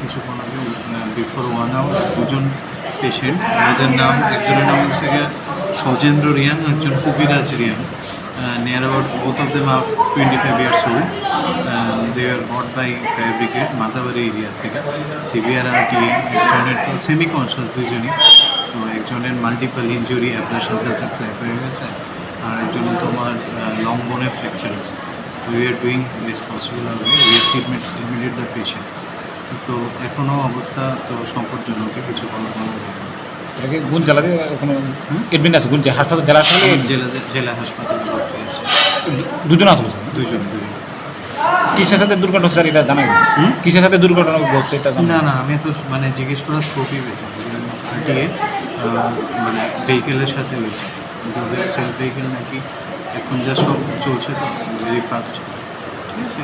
কিছুক্ষণ আগে before one hour দুজন পেশেন্ট ওদের নাম, একজনের নাম হচ্ছে সজেন্দ্র রিয়াং, একজন Kabiraj Reang. Near about both of them are twenty five years old they are by fire brigade Matabari area থেকে। সিভিয়ার আর টি একজনের তো সেমি কনসিয়াস দুজনই। তো একজনের মাল্টিপল ইঞ্জুরি অ্যাপ্রেশনস আছে ফ্ল্যাপ হয়ে গেছে, আর একজনের তোমার লং বোনে ফ্র্যাকচার আছে। Are doing best possible R we are treatment immediate the patient তো এখনও অবস্থা তো সংকটজনক কিছু নেই। এটাকে কোন জেলাতে কোনো এডমিট আছে? যে হাসপাতাল জেলা হাসপাতালে? জেলা জেলা হাসপাতালে ভর্তি আছে। দুজন বলছেন? দুজন দুজন। কিসের সাথে দুর্ঘটনা স্যার? এটা জানা গেছে? কিসের সাথে দুর্ঘটনা ঘটছে এটা না না আমি তো মানে জিজ্ঞেস করার স্কোপই পেয়েছি হাঁটিয়ে মানে ভেহিকেলের সাথে হয়েছে। সেলফ ভেহিকেল নাকি এখন যা সব চলছে তো ভেরি ফাস্ট ঠিক আছে?